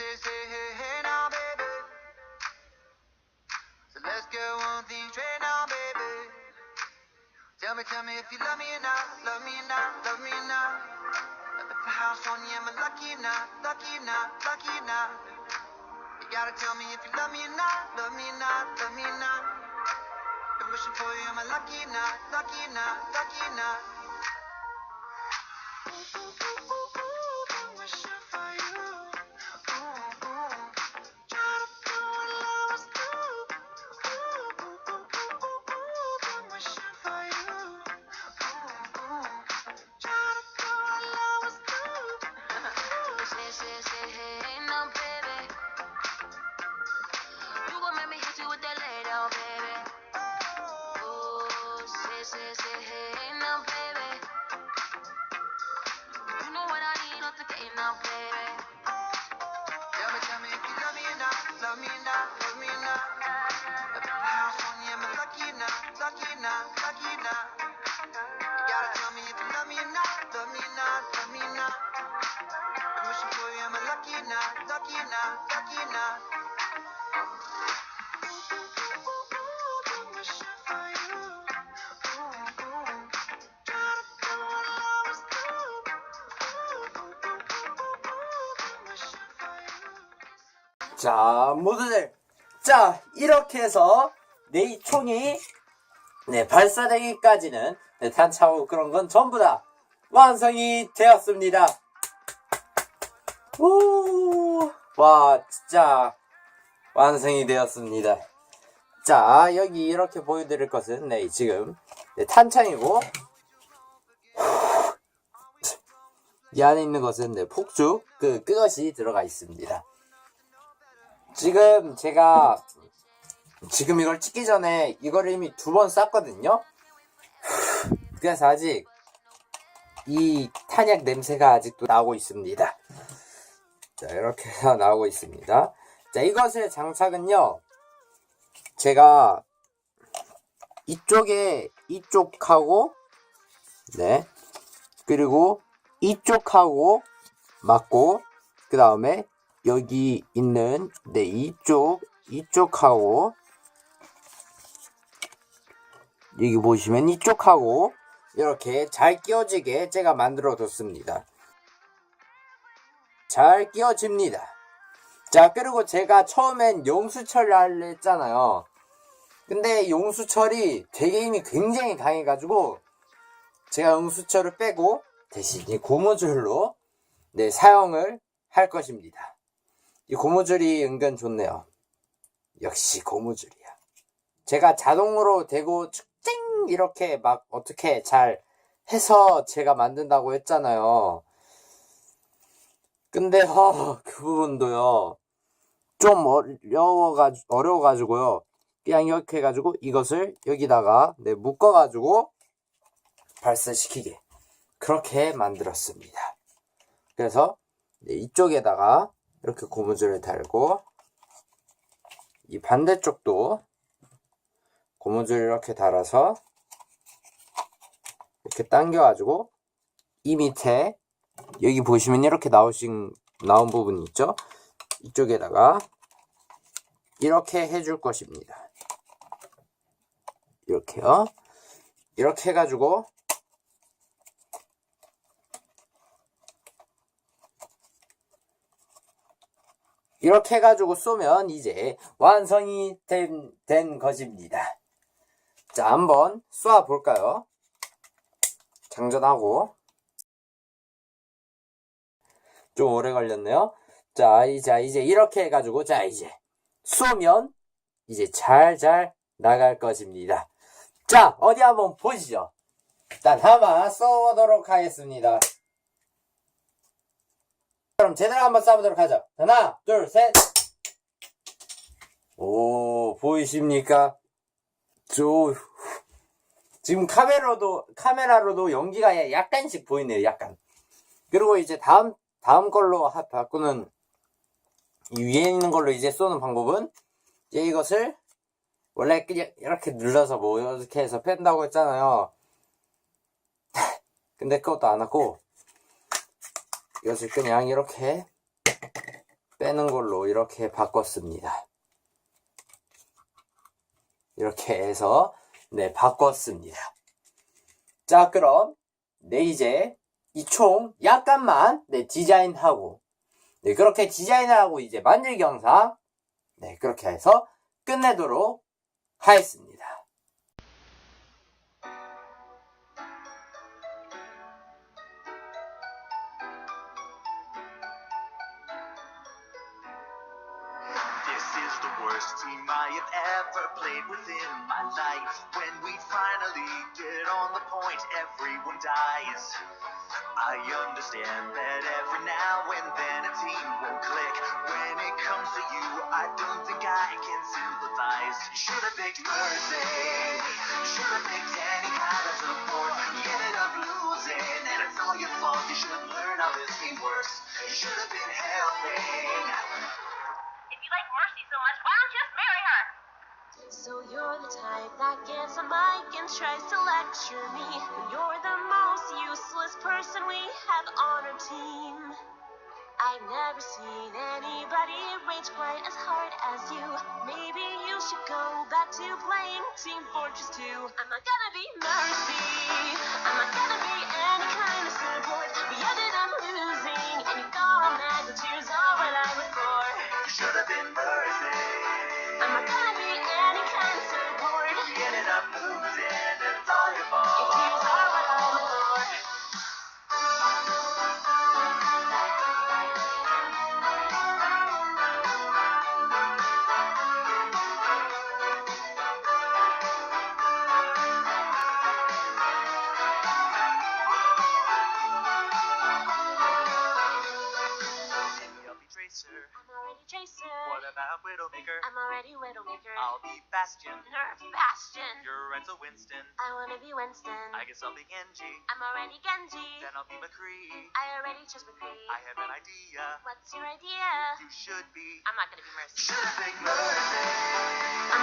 Say, say, hey, hey now, baby. So let's get one thing straight now, baby. Tell me, tell me if you love me or not, love me or not, love me or not. Let me put house on you, am I lucky or not, lucky or not, lucky or not? You gotta tell me if you love me or not, love me or not, love me or not. Been wishing for you, am I lucky or not? Lucky or not? Lucky or not? Been Say, say, hey, now, baby. You gon' make me hit you with that lay down, baby. Oh, say, say, say, eh, hey, eh, hey, now, baby. You know what I need, not to get now, baby. Tell me, tell me if you love me or love me or love me or not. House on you, am lucky or lucky or lucky or? You gotta tell wishing for you. 자, 모두들. 자, 이렇게 해서 네, 이 총이 네, 발사되기까지는 네, 탄차고 그런 건 전부 다 완성이 되었습니다. 오, 와, 진짜 완성이 되었습니다. 자, 여기 이렇게 보여드릴 것은 네, 지금 네, 탄창이고 이 안에 있는 것은 네, 폭죽 그 그것이 들어가 있습니다. 지금 제가 지금 이걸 찍기 전에 이거를 이미 두 번 쌌거든요. 그래서 아직 이 탄약 냄새가 아직도 나고 있습니다. 자 이렇게 해서 나오고 있습니다. 자 이것의 장착은요. 제가 이쪽에 이쪽하고 네 그리고 이쪽하고 맞고 그 다음에 여기 있는 네 이쪽 이쪽하고 여기 보시면 이쪽하고 이렇게 잘 끼워지게 제가 만들어 뒀습니다. 잘 끼워집니다. 자 그리고 제가 처음엔 용수철을 하려 했잖아요. 근데 용수철이 되게 힘이 굉장히 강해가지고 제가 용수철을 빼고 대신 이 고무줄로 네 사용을 할 것입니다. 이 고무줄이 은근 좋네요. 역시 고무줄이야. 제가 자동으로 대고 쭉쨍 이렇게 막 어떻게 잘 해서 제가 만든다고 했잖아요. 근데 어, 그 부분도요. 좀 어려워가지고 어려워가지고요. 그냥 이렇게 해가지고 이것을 여기다가 네, 묶어가지고 발사시키게 그렇게 만들었습니다. 그래서 네, 이쪽에다가 이렇게 고무줄을 달고 이 반대쪽도 고무줄 이렇게 달아서 이렇게 당겨가지고 이 밑에 여기 보시면 이렇게 나오신 나온 부분이 있죠. 이쪽에다가 이렇게 해줄 것입니다. 이렇게요. 이렇게 해가지고 이렇게 해가지고 쏘면 이제 완성이 된, 된 것입니다. 자, 한번 쏘아 볼까요? 장전하고. 좀 오래 걸렸네요. 자, 이제, 이제 이렇게 해가지고, 자, 이제 쏘면 이제 잘 잘 나갈 것입니다. 자, 어디 한번 보시죠. 자, 한번 쏘도록 하겠습니다. 그럼 제대로 한번 쏴보도록 하죠. 하나, 둘, 셋. 오, 보이십니까? 저, 지금 카메라도, 카메라로도 연기가 약간씩 보이네요, 약간. 그리고 이제 다음, 다음 걸로 하- 바꾸는, 이 위에 있는 걸로 이제 쏘는 방법은, 이제 이것을, 원래 이렇게 눌러서 뭐, 이렇게 해서 뺀다고 했잖아요. 근데 그것도 안 하고, 이것을 그냥 이렇게 빼는 걸로 이렇게 바꿨습니다. 이렇게 해서 네 바꿨습니다. 자 그럼 네 이제 이 총 약간만 네 디자인하고 네 그렇게 디자인을 하고 이제 만들기 영상 네 그렇게 해서 끝내도록 하겠습니다. I understand that every now and then a team won't click. When it comes to you, I don't think I can sympathize. Should have picked Mercy. Should have picked any kind of support. You ended up losing, and it's all your fault. You should have learned how this game works. You should have been helping. If you like Mercy so much, why don't you just marry her? So you're the type that gets a mic and tries to lecture me. You're the most useless person we have on our team. I've never seen anybody rage quite as hard as you. Maybe you should go back to playing Team Fortress 2. I'm not gonna be mercy. I'm not gonna be any kind of support. We ended up losing, and you got mad. The tears are what I look for. You should have been Mercy. About Widowmaker? I'm already Widowmaker. I'll be Bastion. Nerf Bastion. You're Renzo Winston. I wanna be Winston. I guess I'll be Genji. I'm already Genji. Then I'll be McCree. I already chose McCree. I have an idea. What's your idea? You should be. I'm not gonna be Mercy. should picked Mercy. I'm